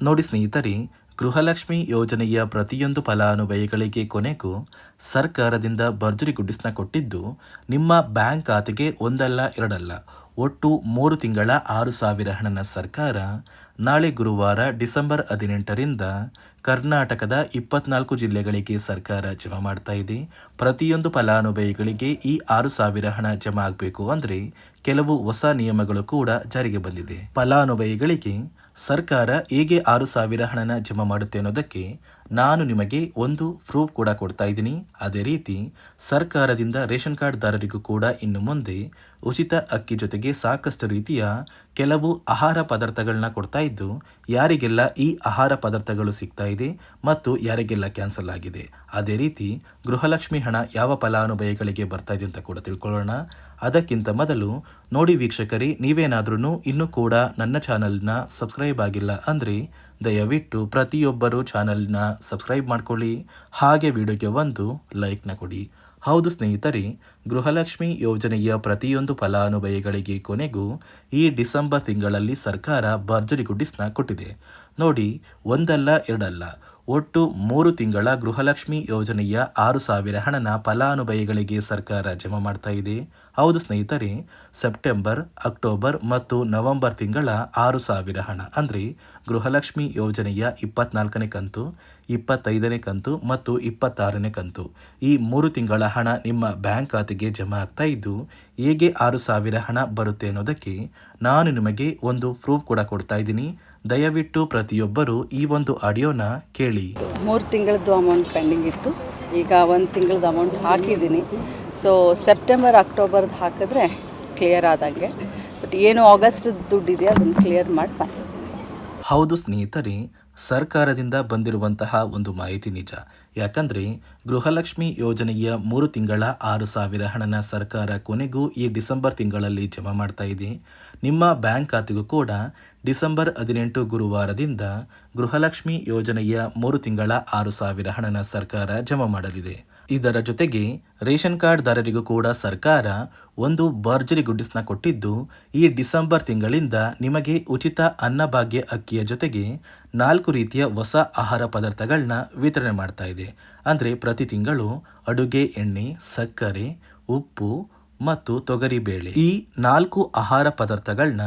ನೋಡಿ ಸ್ನೇಹಿತರೆ, ಗೃಹಲಕ್ಷ್ಮಿ ಯೋಜನೆಯ ಪ್ರತಿಯೊಂದು ಫಲಾನುಭವಿಗಳಿಗೆ ಕೊನೆಗೂ ಸರ್ಕಾರದಿಂದ ಭರ್ಜರಿ ಗುಡ್ಡಿಸ್ನ ಕೊಟ್ಟಿದ್ದು ನಿಮ್ಮ ಬ್ಯಾಂಕ್ ಖಾತೆಗೆ ಒಂದಲ್ಲ, ಎರಡಲ್ಲ. ಒಟ್ಟು ಮೂರು ತಿಂಗಳ ಆರು ಸಾವಿರ ಹಣನ ಸರ್ಕಾರ ನಾಳೆ ಗುರುವಾರ ಡಿಸೆಂಬರ್ ಹದಿನೆಂಟರಿಂದ ಕರ್ನಾಟಕದ ಇಪ್ಪತ್ನಾಲ್ಕು ಜಿಲ್ಲೆಗಳಿಗೆ ಸರ್ಕಾರ ಜಮಾ ಮಾಡ್ತಾ ಇದೆ. ಪ್ರತಿಯೊಂದು ಫಲಾನುಭವಿಗಳಿಗೆ ಈ ಆರು ಸಾವಿರ ಹಣ ಜಮಾ ಆಗಬೇಕು ಅಂದರೆ ಕೆಲವು ಹೊಸ ನಿಯಮಗಳು ಕೂಡ ಜಾರಿಗೆ ಬಂದಿದೆ. ಫಲಾನುಭವಿಗಳಿಗೆ ಸರ್ಕಾರ ಹೇಗೆ ಆರು ಸಾವಿರ ಹಣನ ಜಮಾ ಮಾಡುತ್ತೆ ಅನ್ನೋದಕ್ಕೆ ನಾನು ನಿಮಗೆ ಒಂದು ಪ್ರೂಫ್ ಕೂಡ ಕೊಡ್ತಾ ಇದ್ದೀನಿ. ಅದೇ ರೀತಿ ಸರ್ಕಾರದಿಂದ ರೇಷನ್ ಕಾರ್ಡ್ದಾರರಿಗೂ ಕೂಡ ಇನ್ನು ಮುಂದೆ ಉಚಿತ ಅಕ್ಕಿ ಜೊತೆಗೆ ಸಾಕಷ್ಟು ರೀತಿಯ ಕೆಲವು ಆಹಾರ ಪದಾರ್ಥಗಳನ್ನ ಕೊಡ್ತಾ ಇದ್ದು, ಯಾರಿಗೆಲ್ಲ ಈ ಆಹಾರ ಪದಾರ್ಥಗಳು ಸಿಗ್ತಾ ಇದೆ ಮತ್ತು ಯಾರಿಗೆಲ್ಲ ಕ್ಯಾನ್ಸಲ್ ಆಗಿದೆ? ಅದೇ ರೀತಿ, ಗೃಹಲಕ್ಷ್ಮಿ ಹಣ ಯಾವ ಫಲಾನುಭವಿಗಳಿಗೆ ಬರ್ತಾ ಇದೆ ಅಂತ ಕೂಡ ತಿಳ್ಕೊಳ್ಳೋಣ. ಅದಕ್ಕಿಂತ ಮೊದಲು ನೋಡಿ ವೀಕ್ಷಕರೇ ನೀವೇನಾದ್ರೂ ಇನ್ನೂ ಕೂಡ ನನ್ನ ಚಾನಲ್ನ ಸಬ್ಸ್ಕ್ರೈಬ್ ಆಗಿಲ್ಲ ಅಂದರೆ ದಯವಿಟ್ಟು ಪ್ರತಿಯೊಬ್ಬರು ಚಾನಲ್ನ ಸಬ್ಸ್ಕ್ರೈಬ್ ಮಾಡ್ಕೊಳ್ಳಿ. ಹಾಗೆ ವಿಡಿಯೋಗೆ ಒಂದು ಲೈಕ್ನ ಕೊಡಿ. ಹೌದು ಸ್ನೇಹಿತರೆ, ಗೃಹಲಕ್ಷ್ಮಿ ಯೋಜನೆಯ ಪ್ರತಿಯೊಂದು ಫಲಾನುಭವಿಗಳಿಗೆ ಕೊನೆಗೂ ಈ ಡಿಸೆಂಬರ್ ತಿಂಗಳಲ್ಲಿ ಸರ್ಕಾರ ಭರ್ಜರಿ ಗುಡ್ಡಿಸ್ನ ಕೊಟ್ಟಿದೆ. ನೋಡಿ, ಒಂದಲ್ಲ, ಎರಡಲ್ಲ ಒಟ್ಟು ಮೂರು ತಿಂಗಳ ಗೃಹಲಕ್ಷ್ಮಿ ಯೋಜನೆಯ ಆರು ಸಾವಿರ ಹಣನ ಫಲಾನುಭವಿಗಳಿಗೆ ಸರ್ಕಾರ ಜಮಾ ಮಾಡ್ತಾ ಇದೆ. ಹೌದು ಸ್ನೇಹಿತರೆ, ಸೆಪ್ಟೆಂಬರ್, ಅಕ್ಟೋಬರ್ ಮತ್ತು ನವೆಂಬರ್ ತಿಂಗಳ ಆರು ಸಾವಿರ ಹಣ ಅಂದರೆ ಗೃಹಲಕ್ಷ್ಮಿ ಯೋಜನೆಯ ಇಪ್ಪತ್ನಾಲ್ಕನೇ ಕಂತು, ಇಪ್ಪತ್ತೈದನೇ ಕಂತು ಮತ್ತು ಇಪ್ಪತ್ತಾರನೇ ಕಂತು. ಈ ಮೂರು ತಿಂಗಳ ಹಣ ನಿಮ್ಮ ಬ್ಯಾಂಕ್ ಖಾತೆಗೆ ಜಮಾ ಆಗ್ತಾ ಇದ್ದು, ಹೇಗೆ ಆರು ಸಾವಿರ ಹಣ ಬರುತ್ತೆ ಅನ್ನೋದಕ್ಕೆ ನಾನು ನಿಮಗೆ ಒಂದು ಪ್ರೂಫ್ ಕೂಡ ಕೊಡ್ತಾ ಇದ್ದೀನಿ. ದಯವಿಟ್ಟು ಪ್ರತಿಯೊಬ್ಬರು ಈ ಒಂದು ಆಡಿಯೋನ ಕೇಳಿ. ಮೂರು ತಿಂಗಳದ್ದು ಅಮೌಂಟ್ ಪೆಂಡಿಂಗ್ ಇತ್ತು. ಈಗ ಒಂದು ತಿಂಗಳದ್ದು ಅಮೌಂಟ್ ಹಾಕಿದ್ದೀನಿ. ಸೊ ಸೆಪ್ಟೆಂಬರ್ ಅಕ್ಟೋಬರ್ದು ಹಾಕಿದ್ರೆ ಕ್ಲಿಯರ್ ಆದಂಗೆ. ಬಟ್ ಏನು ಆಗಸ್ಟ್ ದುಡ್ಡಿದೆ ಅದನ್ನು ಕ್ಲಿಯರ್ ಮಾಡಿ ಹೌದು ಸ್ನೇಹಿತರೆ ಸರ್ಕಾರದಿಂದ ಬಂದಿರುವಂತಹ ಒಂದು ಮಾಹಿತಿ ನಿಜ. ಯಾಕಂದರೆ ಗೃಹಲಕ್ಷ್ಮಿ ಯೋಜನೆಯ ಮೂರು ತಿಂಗಳ ಆರು ಸಾವಿರ ಹಣನ ಸರ್ಕಾರ ಕೊನೆಗೂ ಈ ಡಿಸೆಂಬರ್ ತಿಂಗಳಲ್ಲಿ ಜಮಾ ಮಾಡ್ತಾ ಇದೆ. ನಿಮ್ಮ ಬ್ಯಾಂಕ್ ಖಾತೆಗೂ ಕೂಡ ಡಿಸೆಂಬರ್ ಹದಿನೆಂಟು ಗುರುವಾರದಿಂದ ಗೃಹಲಕ್ಷ್ಮಿ ಯೋಜನೆಯ ಮೂರು ತಿಂಗಳ ಆರು ಸಾವಿರ ಹಣನ ಸರ್ಕಾರ ಜಮಾ ಮಾಡಲಿದೆ. ಇದರ ಜೊತೆಗೆ ರೇಷನ್ ಕಾರ್ಡ್ದಾರರಿಗೂ ಕೂಡ ಸರ್ಕಾರ ಒಂದು ಭರ್ಜರಿ ಗುಡ್ಡಿಸ್ನ ಕೊಟ್ಟಿದ್ದು, ಈ ಡಿಸೆಂಬರ್ ತಿಂಗಳಿಂದ ನಿಮಗೆ ಉಚಿತ ಅನ್ನಭಾಗ್ಯ ಅಕ್ಕಿಯ ಜೊತೆಗೆ ನಾಲ್ಕು ರೀತಿಯ ಹೊಸ ಆಹಾರ ಪದಾರ್ಥಗಳನ್ನ ವಿತರಣೆ ಮಾಡ್ತಾ ಇದೆ. ಅಂದರೆ ಪ್ರತಿ ತಿಂಗಳು ಅಡುಗೆ ಎಣ್ಣೆ, ಸಕ್ಕರೆ, ಉಪ್ಪು ಮತ್ತು ತೊಗರಿಬೇಳೆ ಈ ನಾಲ್ಕು ಆಹಾರ ಪದಾರ್ಥಗಳನ್ನ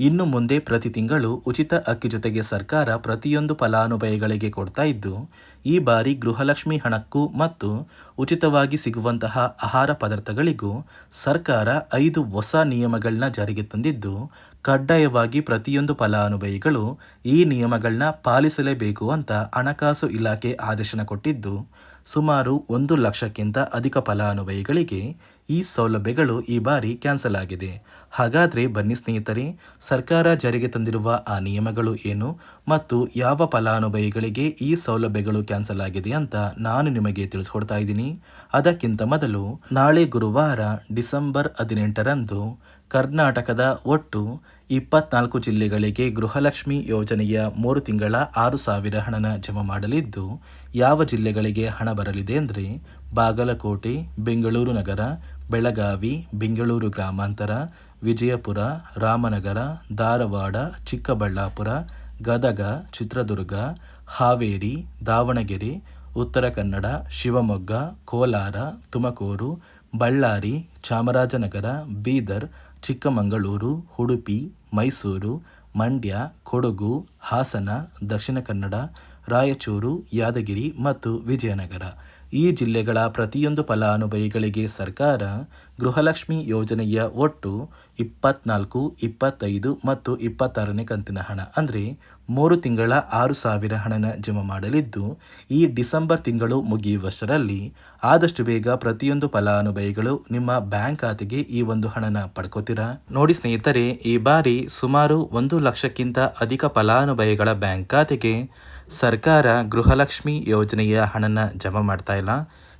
ಇನ್ನು ಮುಂದೆ ಪ್ರತಿ ತಿಂಗಳು ಉಚಿತ ಅಕ್ಕಿ ಜೊತೆಗೆ ಸರ್ಕಾರ ಪ್ರತಿಯೊಂದು ಫಲಾನುಭವಿಗಳಿಗೆ ಕೊಡ್ತಾ ಇದ್ದು, ಈ ಬಾರಿ ಗೃಹಲಕ್ಷ್ಮಿ ಹಣಕ್ಕೂ ಮತ್ತು ಉಚಿತವಾಗಿ ಸಿಗುವಂತಹ ಆಹಾರ ಪದಾರ್ಥಗಳಿಗೂ ಸರ್ಕಾರ ಐದು ಹೊಸ ನಿಯಮಗಳನ್ನ ಜಾರಿಗೆ ತಂದಿದ್ದು, ಕಡ್ಡಾಯವಾಗಿ ಪ್ರತಿಯೊಂದು ಫಲಾನುಭವಿಗಳು ಈ ನಿಯಮಗಳನ್ನ ಪಾಲಿಸಲೇಬೇಕು ಅಂತ ಹಣಕಾಸು ಇಲಾಖೆ ಆದೇಶನ ಕೊಟ್ಟಿದ್ದು, ಸುಮಾರು ಒಂದು ಲಕ್ಷಕ್ಕಿಂತ ಅಧಿಕ ಫಲಾನುಭವಿಗಳಿಗೆ ಈ ಸೌಲಭ್ಯಗಳು ಈ ಬಾರಿ ಕ್ಯಾನ್ಸಲ್ ಆಗಿದೆ. ಹಾಗಾದರೆ ಬನ್ನಿ ಸ್ನೇಹಿತರೆ, ಸರ್ಕಾರ ಜಾರಿಗೆ ತಂದಿರುವ ಆ ನಿಯಮಗಳು ಏನು ಮತ್ತು ಯಾವ ಫಲಾನುಭವಿಗಳಿಗೆ ಈ ಸೌಲಭ್ಯಗಳು ಕ್ಯಾನ್ಸಲ್ ಆಗಿದೆ ಅಂತ ನಾನು ನಿಮಗೆ ತಿಳಿಸ್ಕೊಡ್ತಾ ಇದ್ದೀನಿ. ಅದಕ್ಕಿಂತ ಮೊದಲು, ನಾಳೆ ಗುರುವಾರ ಡಿಸೆಂಬರ್ ಹದಿನೆಂಟರಂದು ಕರ್ನಾಟಕದ ಒಟ್ಟು ಇಪ್ಪತ್ನಾಲ್ಕು ಜಿಲ್ಲೆಗಳಿಗೆ ಗೃಹಲಕ್ಷ್ಮಿ ಯೋಜನೆಯ ಮೂರು ತಿಂಗಳ ಆರು ಸಾವಿರ ಹಣನ ಜಮಾ ಮಾಡಲಿದ್ದು, ಯಾವ ಜಿಲ್ಲೆಗಳಿಗೆ ಹಣ ಬರಲಿದೆ ಅಂದರೆ ಬಾಗಲಕೋಟೆ, ಬೆಂಗಳೂರು ನಗರ ಬೆಳಗಾವಿ, ಬೆಂಗಳೂರು ಗ್ರಾಮಾಂತರ, ವಿಜಯಪುರ, ರಾಮನಗರ, ಧಾರವಾಡ, ಚಿಕ್ಕಬಳ್ಳಾಪುರ, ಗದಗ, ಚಿತ್ರದುರ್ಗ, ಹಾವೇರಿ, ದಾವಣಗೆರೆ, ಉತ್ತರ ಕನ್ನಡ, ಶಿವಮೊಗ್ಗ, ಕೋಲಾರ, ತುಮಕೂರು, ಬಳ್ಳಾರಿ, ಚಾಮರಾಜನಗರ, ಬೀದರ್, ಚಿಕ್ಕಮಗಳೂರು, ಉಡುಪಿ, ಮೈಸೂರು, ಮಂಡ್ಯ, ಕೊಡಗು, ಹಾಸನ, ದಕ್ಷಿಣ ಕನ್ನಡ, ರಾಯಚೂರು, ಯಾದಗಿರಿ ಮತ್ತು ವಿಜಯನಗರ. ಈ ಜಿಲ್ಲೆಗಳ ಪ್ರತಿಯೊಂದು ಫಲಾನುಭವಿಗಳಿಗೆ ಸರ್ಕಾರ ಗೃಹಲಕ್ಷ್ಮಿ ಯೋಜನೆಯ ಒಟ್ಟು ಇಪ್ಪತ್ನಾಲ್ಕು, ಇಪ್ಪತ್ತೈದು ಮತ್ತು ಇಪ್ಪತ್ತಾರನೇ ಕಂತಿನ ಹಣ. ಅಂದರೆ ಮೂರು ತಿಂಗಳ ಆರು ಸಾವಿರ ಹಣನ ಜಮಾ ಮಾಡಲಿದ್ದು, ಈ ಡಿಸೆಂಬರ್ ತಿಂಗಳು ಮುಗಿಯುವಷ್ಟರಲ್ಲಿ ಆದಷ್ಟು ಬೇಗ ಪ್ರತಿಯೊಂದು ಫಲಾನುಭವಿಗಳು ನಿಮ್ಮ ಬ್ಯಾಂಕ್ ಖಾತೆಗೆ ಈ ಒಂದು ಹಣನ ಪಡ್ಕೋತೀರಾ? ನೋಡಿ ಸ್ನೇಹಿತರೆ, ಈ ಬಾರಿ ಸುಮಾರು ಒಂದು ಲಕ್ಷಕ್ಕಿಂತ ಅಧಿಕ ಫಲಾನುಭವಿಗಳ ಬ್ಯಾಂಕ್ ಖಾತೆಗೆ ಸರ್ಕಾರ ಗೃಹಲಕ್ಷ್ಮಿ ಯೋಜನೆಯ ಹಣನ ಜಮಾ ಮಾಡ್ತಾ ಇಲ್ಲ.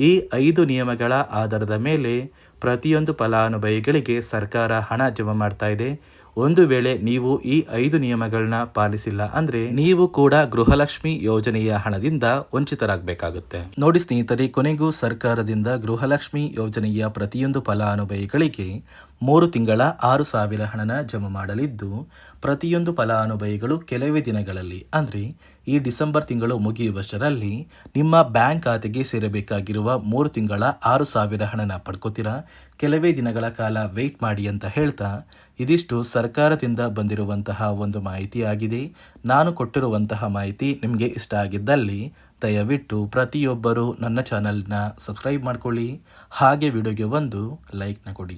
ಈ ಐದು ನಿಯಮಗಳ ಆಧಾರದ ಮೇಲೆ ಪ್ರತಿಯೊಂದು ಫಲಾನುಭವಿಗಳಿಗೆ ಸರ್ಕಾರ ಹಣ ಜಮಾ ಮಾಡ್ತಾ ಇದೆ. ಒಂದು ವೇಳೆ ನೀವು ಈ ಐದು ನಿಯಮಗಳನ್ನ ಪಾಲಿಸಿಲ್ಲ ಅಂದ್ರೆ ನೀವು ಕೂಡ ಗೃಹಲಕ್ಷ್ಮಿ ಯೋಜನೆಯ ಹಣದಿಂದ ವಂಚಿತರಾಗಬೇಕಾಗುತ್ತೆ. ನೋಡಿ ಸ್ನೇಹಿತರೆ, ಕೊನೆಗೂ ಸರ್ಕಾರದಿಂದ ಗೃಹಲಕ್ಷ್ಮಿ ಯೋಜನೆಯ ಪ್ರತಿಯೊಂದು ಫಲಾನುಭವಿಗಳಿಗೆ ಮೂರು ತಿಂಗಳ ಆರು ಸಾವಿರ ಹಣನ ಜಮಾ ಮಾಡಲಿದ್ದು, ಪ್ರತಿಯೊಂದು ಫಲಾನುಭವಿಗಳು ಕೆಲವೇ ದಿನಗಳಲ್ಲಿ ಅಂದರೆ ಈ ಡಿಸೆಂಬರ್ ತಿಂಗಳು ಮುಗಿಯುವಷ್ಟರಲ್ಲಿ ನಿಮ್ಮ ಬ್ಯಾಂಕ್ ಖಾತೆಗೆ ಸೇರಬೇಕಾಗಿರುವ ಮೂರು ತಿಂಗಳ ಆರು ಸಾವಿರ ಹಣನ ಪಡ್ಕೋತೀರಾ? ಕೆಲವೇ ದಿನಗಳ ಕಾಲ ವೆಯ್ಟ್ ಮಾಡಿ ಅಂತ ಹೇಳ್ತಾ ಇದಿಷ್ಟು ಸರ್ಕಾರದಿಂದ ಬಂದಿರುವಂತಹ ಒಂದು ಮಾಹಿತಿಯಾಗಿದೆ ನಾನು ಕೊಟ್ಟಿರುವಂತಹ ಮಾಹಿತಿ ನಿಮಗೆ ಇಷ್ಟ ಆಗಿದ್ದಲ್ಲಿ ದಯವಿಟ್ಟು ಪ್ರತಿಯೊಬ್ಬರು ನನ್ನ ಚಾನಲ್ನ ಸಬ್ಸ್ಕ್ರೈಬ್ ಮಾಡ್ಕೊಳ್ಳಿ. ಹಾಗೆ ವಿಡಿಯೋಗೆ ಒಂದು ಲೈಕ್ನ ಕೊಡಿ.